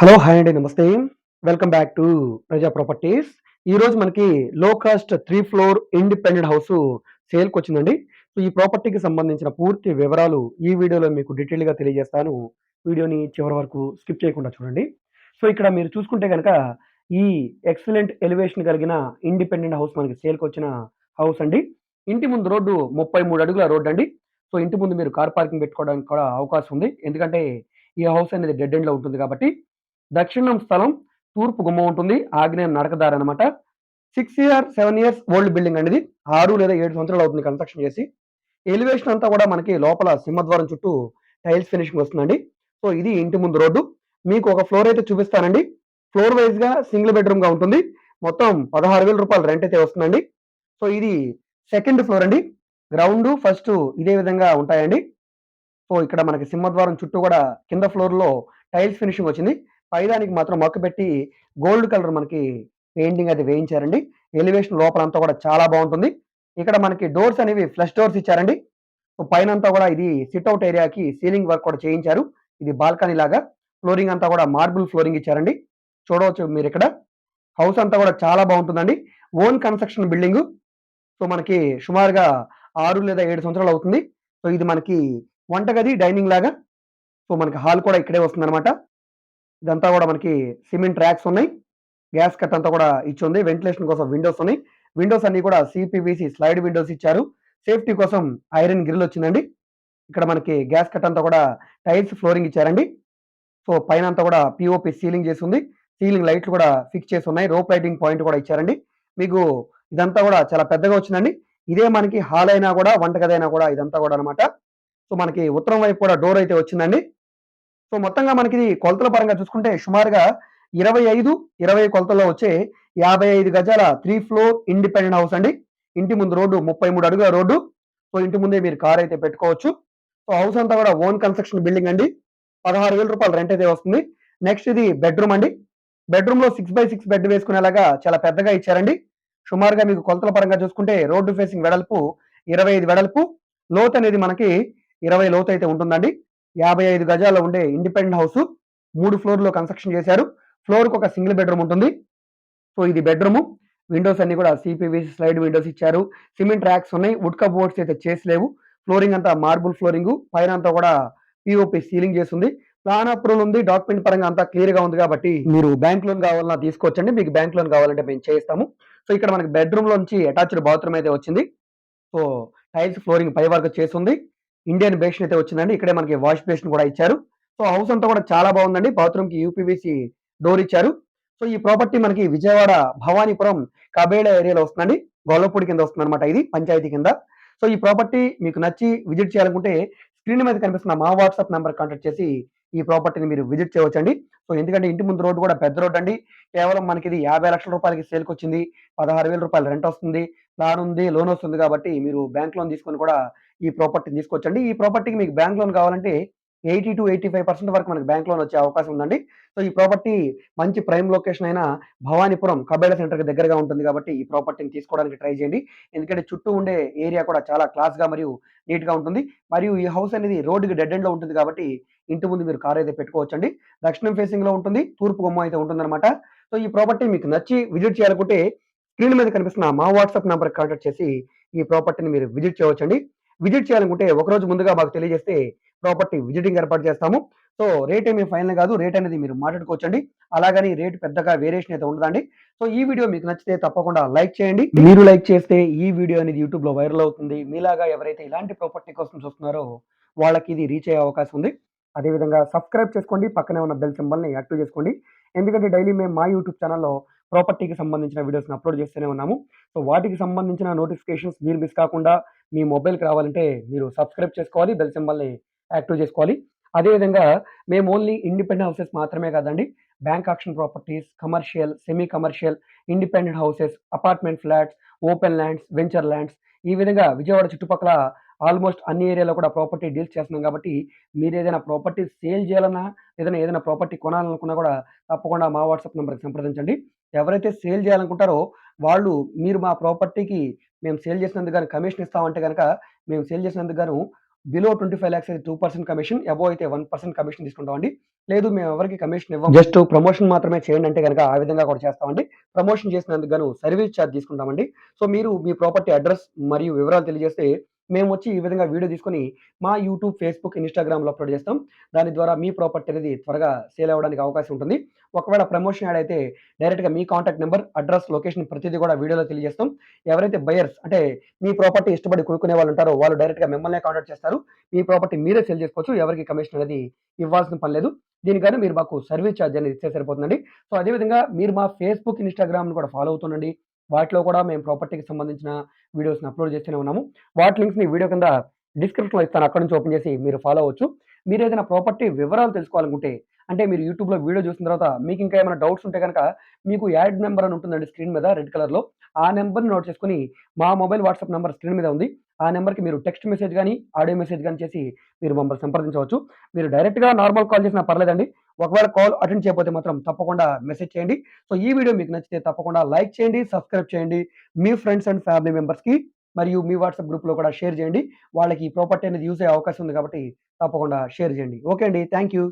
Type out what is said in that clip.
Hello hi అండి నమస్తే. Welcome back to Praja properties. ఈరోజు మనకి low cost three floor independent house సేల్కి వచ్చిందండి. సో ఈ ప్రాపర్టీకి సంబంధించిన పూర్తి వివరాలు ఈ వీడియోలో మీకు డీటెయిల్గా తెలియజేస్తాను. వీడియోని చివరి వరకు స్కిప్ చేయకుండా చూడండి. సో ఇక్కడ మీరు చూసుకుంటే కనుక ఈ ఎక్సలెంట్ ఎలివేషన్ కలిగిన ఇండిపెండెంట్ హౌస్ మనకి సేల్కి వచ్చిన హౌస్ అండి. ఇంటి ముందు రోడ్డు ముప్పై మూడు అడుగుల రోడ్డు అండి. సో ఇంటి ముందు మీరు కార్ పార్కింగ్ పెట్టుకోవడానికి కూడా అవకాశం ఉంది. ఎందుకంటే ఈ హౌస్ అనేది డెడ్ ఎండ్లో ఉంటుంది కాబట్టి దక్షిణం స్థలం తూర్పు గుమ్మం ఉంటుంది. ఆగ్నేయం నడకదారి అనమాట six year seven years old building అనేది ఆరు లేదా ఏడు సంవత్సరాలు అవుతుంది కన్స్ట్రక్షన్ చేసి. ఎలివేషన్ అంతా కూడా మనకి లోపల సింహద్వారం చుట్టూ టైల్స్ ఫినిషింగ్ వస్తుందండి. సో ఇది ఇంటి ముందు రోడ్డు. మీకు ఒక ఫ్లోర్ అయితే చూపిస్తానండి. ఫ్లోర్ వైజ్గా సింగిల్ బెడ్రూమ్గా ఉంటుంది. మొత్తం పదహారు వేల రూపాయలు రెంట్ అయితే వస్తుందండి. సో ఇది సెకండ్ ఫ్లోర్ అండి. గ్రౌండ్ ఫస్ట్ ఇదే విధంగా ఉంటాయండి. సో ఇక్కడ మనకి సింహద్వారం చుట్టూ కూడా కింద ఫ్లోర్లో టైల్స్ ఫినిషింగ్ వచ్చింది. పైదానికి మాత్రం మొక్క పెట్టి గోల్డ్ కలర్ మనకి పెయింటింగ్ అది వేయించారండి. ఎలివేషన్ లోపల అంతా కూడా చాలా బాగుంటుంది. ఇక్కడ మనకి డోర్స్ అనేవి ఫ్లష్ డోర్స్ ఇచ్చారండి. పైన అంతా కూడా ఇది సిట్అవుట్ ఏరియాకి సీలింగ్ వర్క్ కూడా చేయించారు. ఇది బాల్కనీ లాగా ఫ్లోరింగ్ అంతా కూడా మార్బుల్ ఫ్లోరింగ్ ఇచ్చారండి. చూడవచ్చు మీరు ఇక్కడ. హౌస్ అంతా కూడా చాలా బాగుంటుందండి. Own construction building. సో మనకి సుమారుగా ఆరు లేదా ఏడు సంవత్సరాలు అవుతుంది. సో ఇది మనకి వంటగది డైనింగ్ లాగా. సో మనకి హాల్ కూడా ఇక్కడే వస్తుంది అనమాట ఇదంతా కూడా మనకి సిమెంట్ ర్యాక్స్ ఉన్నాయి. గ్యాస్ కట్ అంతా కూడా ఇచ్చి ఉంది. వెంటిలేషన్ కోసం విండోస్ ఉన్నాయి. విండోస్ అన్ని కూడా సిపివిసి స్లైడ్ విండోస్ ఇచ్చారు. సేఫ్టీ కోసం ఐరన్ గ్రిల్ వచ్చిందండి. ఇక్కడ మనకి గ్యాస్ కట్ అంతా కూడా టైల్స్ ఫ్లోరింగ్ ఇచ్చారండి. సో పైన అంతా కూడా పిఓపి సీలింగ్ చేసి ఉంది. సీలింగ్ లైట్లు కూడా ఫిక్స్ చేసి ఉన్నాయి. రోప్ లైటింగ్ పాయింట్ కూడా ఇచ్చారండి. మీకు ఇదంతా కూడా చాలా పెద్దగా వచ్చిందండి. ఇదే మనకి హాల్ అయినా కూడా వంటగది అయినా కూడా ఇదంతా కూడా అనమాట సో మనకి ఉత్తరం వైపు కూడా డోర్ అయితే వచ్చిందండి. సో మొత్తంగా మనకి ఇది కొలతల పరంగా చూసుకుంటే సుమారుగా ఇరవై ఐదు ఇరవై కొలతల్లో వచ్చే యాభై ఐదు గజాల త్రీ ఫ్లోర్ ఇండిపెండెంట్ హౌస్ అండి. ఇంటి ముందు రోడ్డు ముప్పై మూడు అడుగుల రోడ్డు. సో ఇంటి ముందే మీరు కార్ అయితే పెట్టుకోవచ్చు. సో హౌస్ అంతా కూడా ఓన్ కన్స్ట్రక్షన్ బిల్డింగ్ అండి. పదహారు వేల రూపాయలు రెంట్ అయితే వస్తుంది. నెక్స్ట్ ఇది బెడ్రూమ్ అండి. బెడ్రూమ్లో సిక్స్ బై సిక్స్ బెడ్ వేసుకునేలాగా చాలా పెద్దగా ఇచ్చారండి. సుమారుగా మీకు కొలతల పరంగా చూసుకుంటే రోడ్డు ఫేసింగ్ వెడల్పు ఇరవై ఐదు వెడల్పు. లోత్ అనేది మనకి ఇరవై లోతు అయితే ఉంటుందండి. యాభై ఐదు గజాల ఉండే ఇండిపెండెంట్ హౌస్ మూడు ఫ్లోర్లో కన్స్ట్రక్షన్ చేశారు. ఫ్లోర్కి ఒక సింగిల్ బెడ్రూమ్ ఉంటుంది. సో ఇది బెడ్రూమ్. విండోస్ అన్ని కూడా సిపివిసి స్లైడ్ విండోస్ ఇచ్చారు. సిమెంట్ ర్యాక్స్ ఉన్నాయి. వుడ్ కబోర్డ్స్ అయితే చేసలేవు ఫ్లోరింగ్ అంతా మార్బుల్ ఫ్లోరింగ్. పైన అంతా కూడా పిఓపి సీలింగ్ చేస్తుంది. ప్లాన్ అప్రూవల్ ఉంది. డాక్యుమెంట్ పరంగా అంతా క్లియర్గా ఉంది కాబట్టి మీరు బ్యాంక్ లోన్ కావాలన్నా తీసుకోవచ్చండి. మీకు బ్యాంక్ లోన్ కావాలంటే మేము చేయిస్తాము. సో ఇక్కడ మనకి బెడ్రూమ్ లోంచి అటాచ్డ్ బాత్రూమ్ అయితే వచ్చింది. సో టైల్స్ ఫ్లోరింగ్ పై వరకు చేస్తుంది ఇండియన్ బేషన్ అయితే వచ్చిందండి. ఇక్కడే మనకి వాష్ బేషన్ కూడా ఇచ్చారు. సో హౌస్ అంతా కూడా చాలా బాగుందండి. బాత్రూమ్కి యూపీవీసీ డోర్ ఇచ్చారు. సో ఈ ప్రాపర్టీ మనకి విజయవాడ భవానీపురం కబేళ ఏరియాలో వస్తుందండి. గొల్లపూడి కింద వస్తుంది అనమాట ఇది పంచాయతీ కింద. సో ఈ ప్రాపర్టీ మీకు నచ్చి విజిట్ చేయాలనుకుంటే స్క్రీన్ మీద కనిపిస్తున్న మా వాట్సాప్ నెంబర్ కాంటాక్ట్ చేసి ఈ ప్రాపర్టీని మీరు విజిట్ చేయవచ్చండి. సో ఎందుకంటే ఇంటి ముందు రోడ్డు కూడా పెద్ద రోడ్డు అండి. కేవలం మనకి ఇది యాభై లక్షల రూపాయలకి సేల్కి వచ్చింది. పదహారు వేల రూపాయలు రెంట్ వస్తుంది. ప్లాన్ ఉంది లోన్ వస్తుంది కాబట్టి మీరు బ్యాంక్ లోన్ తీసుకొని కూడా ఈ ప్రాపర్టీని తీసుకోవచ్చండి ఈ ప్రాపర్టీకి మీకు బ్యాంక్ లోన్ కావాలంటే eighty to eighty five percent వరకు మనకి బ్యాంక్ లోన్ వచ్చే అవకాశం ఉందండి. సో ఈ ప్రాపర్టీ మంచి ప్రైమ్ లొకేషన్ అయిన భవానీపురం కబేళ సెంటర్కి దగ్గరగా ఉంటుంది కాబట్టి ఈ ప్రాపర్టీని తీసుకోవడానికి ట్రై చేయండి. ఎందుకంటే చుట్టూ ఉండే ఏరియా కూడా చాలా క్లాస్గా మరియు నీట్గా ఉంటుంది. మరియు ఈ హౌస్ అనేది రోడ్డుకి డెడ్ ఎండ్లో ఉంటుంది కాబట్టి ఇంటి ముందు మీరు కార్ అయితే పెట్టుకోవచ్చండి. దక్షిణం ఫేసింగ్లో ఉంటుంది. తూర్పు గుమ్మం అయితే ఉంటుందన్నమాట. సో ఈ ప్రాపర్టీ మీకు నచ్చి విజిట్ చేయాలనుకుంటే స్క్రీన్ మీద కనిపిస్తున్న మా వాట్సాప్ నెంబర్ కాంటాక్ట్ చేసి ఈ ప్రాపర్టీని మీరు విజిట్ చేయవచ్చండి. విజిట్ చేయాలనుకుంటే ఒకరోజు ముందుగా మాకు తెలియజేస్తే ప్రాపర్టీ విజిటింగ్ ఏర్పాటు చేస్తాము. సో రేట్ ఏమీ ఫైనల్ కాదు. రేట్ అనేది మీరు మాట్లాడుకోవచ్చండి. అలాగని రేట్ పెద్దగా వేరియేషన్ అయితే ఉండదండి. సో ఈ వీడియో మీకు నచ్చితే తప్పకుండా లైక్ చేయండి. మీరు లైక్ చేస్తే ఈ వీడియో అనేది యూట్యూబ్లో వైరల్ అవుతుంది. మీలాగా ఎవరైతే ఇలాంటి ప్రాపర్టీ కోసం చూస్తున్నారో వాళ్ళకి ఇది రీచ్ అయ్యే అవకాశం ఉంది. అదేవిధంగా సబ్స్క్రైబ్ చేసుకోండి. పక్కనే ఉన్న బెల్ సింబల్ని యాక్టివ్ చేసుకోండి. ఎందుకంటే డైలీ మేము మా యూట్యూబ్ ఛానల్లో ప్రాపర్టీకి సంబంధించిన వీడియోస్ని అప్లోడ్ చేస్తూనే ఉన్నాము. సో వాటికి సంబంధించిన నోటిఫికేషన్స్ మీరు మిస్ కాకుండా మీ మొబైల్కి రావాలంటే మీరు సబ్స్క్రైబ్ చేసుకోవాలి బెల్ సింబల్ని యాక్టివ్ చేసుకోవాలి. అదేవిధంగా మేము ఓన్లీ ఇండిపెండెంట్ హౌసెస్ మాత్రమే కాదండి bank auction properties commercial semi commercial independent houses apartment flats open lands venture lands ఈ విధంగా విజయవాడ చుట్టుపక్కల ఆల్మోస్ట్ అన్ని ఏరియాలో కూడా ప్రాపర్టీ డీల్స్ చేస్తున్నాం కాబట్టి మీరు ఏదైనా ప్రాపర్టీ సేల్ చేయాలన్నా ఏదైనా ఏదైనా ప్రాపర్టీ కొనాలనుకున్నా కూడా తప్పకుండా మా వాట్సాప్ నెంబర్కి సంప్రదించండి. ఎవరైతే సేల్ చేయాలనుకుంటారో వాళ్ళు మీరు మా ప్రాపర్టీకి మేము సేల్ చేసినందుకు గాను కమిషన్ ఇస్తామంటే కనుక మేము సేల్ చేసినందుకు గాను బిలో ట్వంటీ ఫైవ్ ల్యాక్స్ అయితే టూ పర్సెంట్ కమిషన్ అబో అయితే వన్ పర్సెంట్ కమిషన్ తీసుకుంటామండి. లేదు మేము ఎవరికి కమిషన్ ఇవ్వం. జస్ట్ ప్రమోషన్ మాత్రమే చేయండి అంటే కనుక ఆ విధంగా కూడా చేస్తామండి. ప్రమోషన్ చేసినందుకు గాను సర్వీస్ ఛార్జ్ తీసుకుంటామండి. సో మీరు మీ ప్రాపర్టీ అడ్రస్ మరియు వివరాలు తెలియజేస్తే మేము వచ్చి ఈ విధంగా వీడియో తీసుకొని మా యూట్యూబ్ ఫేస్బుక్ ఇన్స్టాగ్రామ్లో అప్లోడ్ చేస్తాం. దాని ద్వారా మీ ప్రాపర్టీ అనేది త్వరగా సేల్ అవ్వడానికి అవకాశం ఉంటుంది. ఒకవేళ ప్రమోషన్ యాడ్ అయితే డైరెక్ట్గా మీ కాంటాక్ట్ నెంబర్ అడ్రస్ లొకేషన్ ప్రతిదీ కూడా వీడియోలో తెలియజేస్తాం. ఎవరైతే బయర్స్ అంటే మీ ప్రాపర్టీ ఇష్టపడి కొనుక్కునే వాళ్ళు ఉంటారో వాళ్ళు డైరెక్ట్గా మిమ్మల్ని కాంటాక్ట్ చేస్తారు. మీ ప్రాపర్టీ మీరే సేల్ చేసుకోవచ్చు. ఎవరికి కమిషన్ అనేది ఇవ్వాల్సిన పని లేదు. దీనికైనా మీరు మాకు సర్వీస్ ఛార్జ్ అనేది ఇస్తే సరిపోతుందండి సో అదేవిధంగా మీరు మా ఫేస్బుక్ ఇన్స్టాగ్రామ్ను కూడా ఫాలో అవుతుండండి. వాటిలో కూడా మేము ప్రాపర్టీకి సంబంధించిన వీడియోస్ని అప్లోడ్ చేస్తూనే ఉన్నాము. వాటి లింక్స్ని వీడియో కింద డిస్క్రిప్షన్లో ఇస్తాను. అక్కడ నుంచి ఓపెన్ చేసి మీరు ఫాలో అవ్వచ్చు. మీరు ఏదైనా ప్రాపర్టీ వివరాలు తెలుసుకోవాలనుకుంటే అంటే మీరు యూట్యూబ్లో వీడియో చూసిన తర్వాత మీకు ఇంకా ఏమైనా డౌట్స్ ఉంటే కనుక మీకు యాడ్ నెంబర్ అని ఉంటుందండి స్క్రీన్ మీద రెడ్ కలర్లో ఆ నెంబర్ని నోట్ చేసుకుని మా మొబైల్ వాట్సాప్ నెంబర్ స్క్రీన్ మీద ఉంది. ఆ నెంబర్కి మీరు టెక్స్ట్ మెసేజ్ కానీ ఆడియో మెసేజ్ కానీ చేసి మీరు మమ్మల్ని సంప్రదించవచ్చు. మీరు డైరెక్ట్గా నార్మల్ కాల్ చేసినా పర్లేదండి. ఒకవేళ కాల్ అటెండ్ చేయకపోతే మాత్రం తప్పకుండా మెసేజ్ చేయండి. సో ఈ వీడియో మీకు నచ్చితే తప్పకుండా లైక్ చేయండి సబ్స్క్రైబ్ చేయండి. మీ ఫ్రెండ్స్ అండ్ ఫ్యామిలీ మెంబర్స్కి మరియు మీ వాట్సాప్ గ్రూప్లో కూడా షేర్ చేయండి. వాళ్ళకి ఈ ప్రాపర్టీ అనేది యూజ్ అయ్యే అవకాశం ఉంది కాబట్టి తప్పకుండా షేర్ చేయండి. ఓకే అండి. Thank you